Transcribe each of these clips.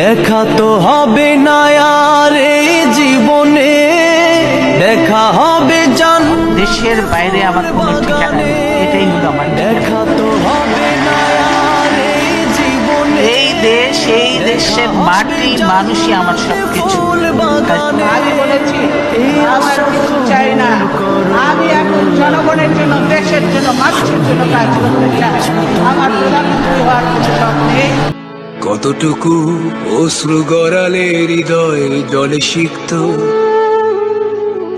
দেখা তো হবে না আর এই জীবনে। দেখা হবে জান দেশের বাইরে আমার কোনো ঠিকানা এটাই হলো আমার। দেখা তো হবে না আর এই জীবনে। এই দেশ এই দেশের মাটি মানুষই আমার সবকিছু। ফুল বাগানে। আমি বলেছি আমার কিছু চাই না। আমি এখন জনগণের জন্য দেশের জন্য মানুষের জন্য কাজ করতে চাই। আমার প্রধানমন্ত্রী হওয়ার কোনো শখ নেই। কতটুকু অশ্রু গড়ালে হৃদয় জলে সিক্ত?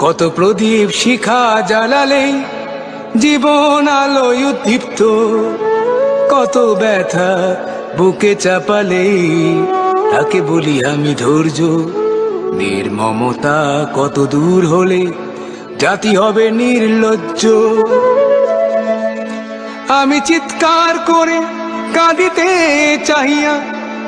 কত প্রদীপ শিখা জ্বালালে জীবন আলোয় উদ্দীপ্ত? কত ব্যথা বুকে চাপালে তাকে বলি আমি ধৈর্য। নির্মমতা কত দূর হলে জাতি হবে নির্লজ্জ। আমি চিৎকার করে কাঁদিতে চাহিয়া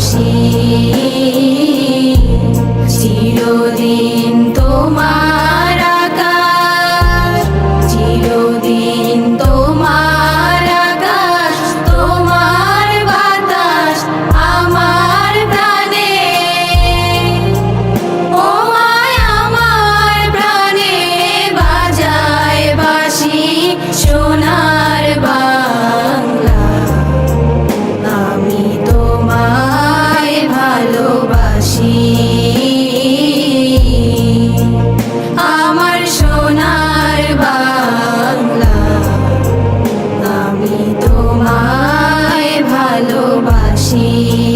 see. You.